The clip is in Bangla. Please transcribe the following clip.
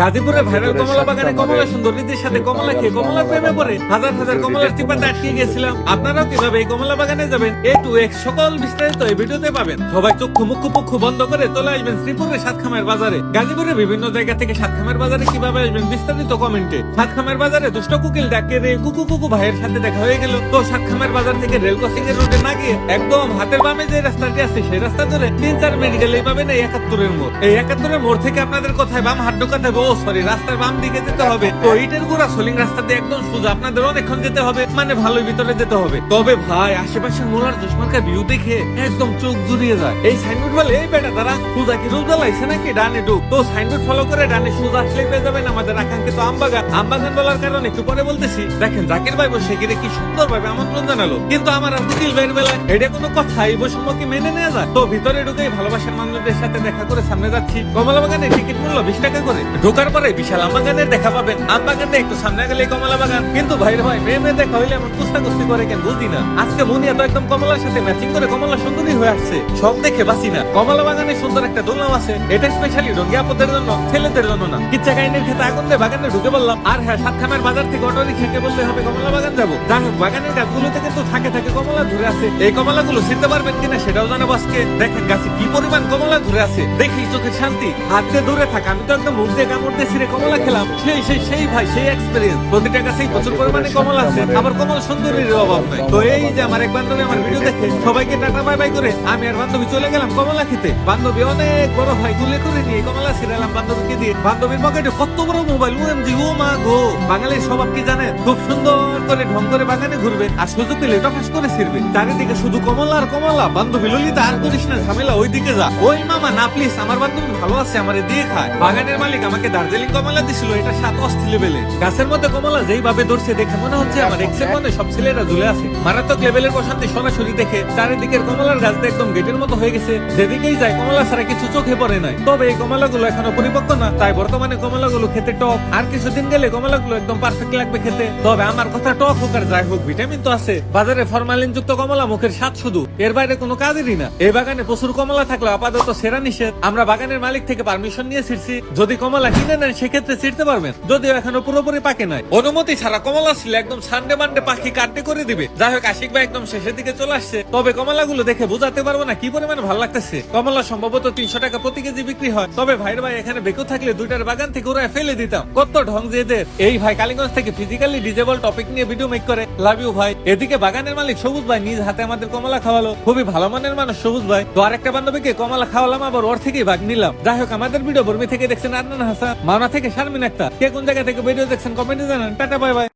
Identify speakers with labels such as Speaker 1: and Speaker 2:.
Speaker 1: গাজীপুরে ভাইরাল কমলা বাগানে কমলা সুন্দরীদের সাথে কমলা খেয়ে কমলা প্রেমে পড়ে হাজার হাজার কমলার টিপাতে আটকে গেছিলাম। আপনারাও কীভাবে এই কমলা বাগানে যাবেন? এ টু এক্স সকল বিস্তারিত এই ভিডিওতে পাবেন। সবাই চক্ষু মুখ্য পক্ষ বন্ধ করে চলে আসবেন শ্রীপুরের সাতখামের বাজারে। গাজীপুরের বিভিন্ন জায়গা থেকে সাতখামের বাজারে কীভাবে আসবেন বিস্তারিত কমেন্টে। সাতখামের বাজারে দুষ্ট কুকিল ডাকে রে কুকু কুকু ভাইয়ের সাথে দেখা হয়ে গেল। তো সাতখামের বাজার থেকে রেল ক্রসিং এর রোডে না গিয়ে একদম হাতের বামে যে রাস্তাটি আছে সেই রাস্তা ধরে তিন চার মিনিট গেলেই পাবেন এই একাত্তরের মোড়। এই একাত্তরের মোড় থেকে আপনাদের কোথায় বাম হাত ঢোকাতে হবে ও সরি রাস্তার বাম দিকে যেতে হবে। তো ইটের গুড়া সলিং রাস্তাতে একদম সোজা। আপনাদের অনেকক্ষণ যেতে হবে মানে ভালোই ভিতরে যেতে হবে। তবে ভাই, আশেপাশের মোলার চশমার ভিউ দেখে একদম চোখ জুড়িয়ে যায়। এই সাইনবোর্ড বলে, এই বেটা তারা সোজা কি রোজ জ্বালাইছে নাকি? ডানে ঢুক। তো সাইনবোর্ড ফলো করে ডানে সোজা আসলে পেয়ে যাবেন আমাদের আকাঙ্ক্ষিত আমবাগান। আমবাগান বলার কারণে একটু পরে বলতেছি, দেখেন, জাকির ভাই বসে গিয়ে কি সুন্দর ভাবে আমন্ত্রণ জানালো। কিন্তু আমার কুকিল ভাইয়ের বেলায় এটা কোনো কথা এই বৈষম্য কি মেনে নেওয়া যায়? তো ভিতরে ঢুকেই ভালোবাসার মানুষদের সাথে দেখা করে সামনে যাচ্ছি। কমলা বাগানে টিকিট মূল্য বিশ টাকা করে। ঢোকার পরে বিশাল আমবাগানের দেখা পাবেন। আমবাগানে একটু সামনে গেলে কমলা বাগান। কিন্তু ভাইরে ভাই, মেয়ে মেয়ে দেখা হইলে এমন কুস্তা কুস্তি করে কেন বুঝি না? আজকে মুনিয়া তো একদম কমলার সাথে ম্যাচিং করে কমলা সুন্দরী হয়ে আসছে। সব দেখে বাসি না। কমলা বাগানে সুন্দর একটা দোলনাও আছে। এটা স্পেশালি রঙ্গি আপদের জন্য, ছেলেদের জন্য না। কিচ্ছা কাহিনীর খেতে আগুন দিয়ে বাগানে ঢুকে বললাম, আর হ্যাঁ সাতখামের বাজার থেকে অটো রিক্সাকে বললে হবে কমলা বাগান যাব। যাই হোক, বাগানের গাছগুলোতে কিন্তু থাকে থাকে কমলা ধরে আছে এই কমলা গুলো ছিনতে পারবেন কিনা সেটাও জানাব আজকে। দেখেন গাছে কি পরিমাণ কমলা ধরে আছে দেখি চোখের শান্তি। হাত দিয়ে দূরে থাকা, আমি তো একদম মুখ দিয়ে কামড় দিয়ে কমলা খেলাম। সেই সেই সেই ভাই, সেই এক্সপিরিয়েন্স প্রতিটা গাছেই প্রচুর পরিমাণে কমলা আছে। আবার কমল সুন্দরীর অভাব নাই। তো এই যে আমার এক বান্ধবী আমার ভিডিও দেখে, সবাইকে টাটা বাই বাই করে আমি আর বান্ধবী চলে গেলাম কমলা খেতে। বান্ধবী অনেক বড় ভাই তুলে করে নিয়ে কমলা ছিঁড়ালাম বান্ধবীকে দিয়ে। বান্ধবীর পকেটে কত বড় মোবাইল ওএমজি, ও মা গো। বাঙালির স্বভাব কি জানেন? খুব সুন্দর করে ঢং করে বাগানে ঘুরবে, আর সুযোগ পেলে টফাস করে ছিড়বে। চারিদিকে শুধু কমলা আর কমলা। বান্ধবী ললিতা, আর করিস না ঝামেলা ওই দিকে যা। ওই মামা, না প্লিজ আমার বান্ধবী ভালো আছে, আমারে দিয়ে খায়। বাগানের মালিক আমাকে দার্জিলিং কমলা দিছিল এটা সাত অস্থি লেভেলে। গাছের মধ্যে কমলা যেইভাবে ধরছে দেখে মনে হচ্ছে আমার এক্সের মধ্যে সব ছেলেরা ঝুলে আছে। মারাত্মক লেভেলের প্রশান্তি সরাসরি দেখে চারিদিকের কমলার গাছটা একদম গেটের মতো হয়ে গেছে। যেদিকেই যায় কমলা ছাড়া কিছু চোখে পড়ে নাই। তবে এই কমলাগুলো এখনও পরিপক্ক না তাই বর্তমানে কমলাগুলো খেতে টক। আর কিছুদিন গেলে কমলাগুলো একদম পারফেক্ট লাগবে খেতে। তবে আমার কথা টক হোক আর যাই হোক ভিটামিন তো আছে। বাজারে ফরমালিন যুক্ত কমলা মুখের স্বাদ শুধু। এর বাইরে কোনো কাজেরই না। এই বাগানে প্রচুর কমলা থাকলে আপাতত সেরা নিষেধ। আমরা বাগানের মালিক থেকে পারমিশন নিয়ে ছিড়ছি যদি কমলা কিনে নেন সেক্ষেত্রে ছিড়তে পারবেন। যদিও এখনও পুরোপুরি পাকে নাই অনুমতি ছাড়া কমলা ছিল একদম সানডে মানডে পাখি কাটতে করে দিবে। যাই হোক, আশিক ভাই একদম শেষের দিকে চলে আসছে। তবে কমলাগুলো দেখে বোঝাতে পারব না কি পরিমাণে ভালো লাগতেছে। কমলা সম্ভবত তিনশো টাকা প্রতি কেজি বিক্রি হয়। তবে ভাইয়ের ভাই এখানে বেকু থাকলে দুইটার বাগান থেকে ওরা ফেলে দিতাম। কত ঢং যে এদের। এই ভাই কালীগঞ্জ থেকে ফিজিক্যালি ডিজেবল টপিক নিয়ে ভিডিও মেক করে। লাভ ইউ ভাই। এদিকে বাগানের মালিক সবুজ ভাই নিজ হাতে আমাদের কমলা খাওয়ালো। খুবই ভালো মানের মানুষ সবুজ ভাই। তো আরেকটা বান্ধবীকে কমলা খাওয়ালাম, আবার ওর থেকেই ভাগ নিলাম। যাই হোক, আমাদের ভিডিও বর্মি থেকে দেখছেন আদনান হাসান। মাওনা থেকে শারমিন একটা কে কোন জায়গা থেকে ভিডিও দেখছেন কমেন্টে জানান। Tata bye bye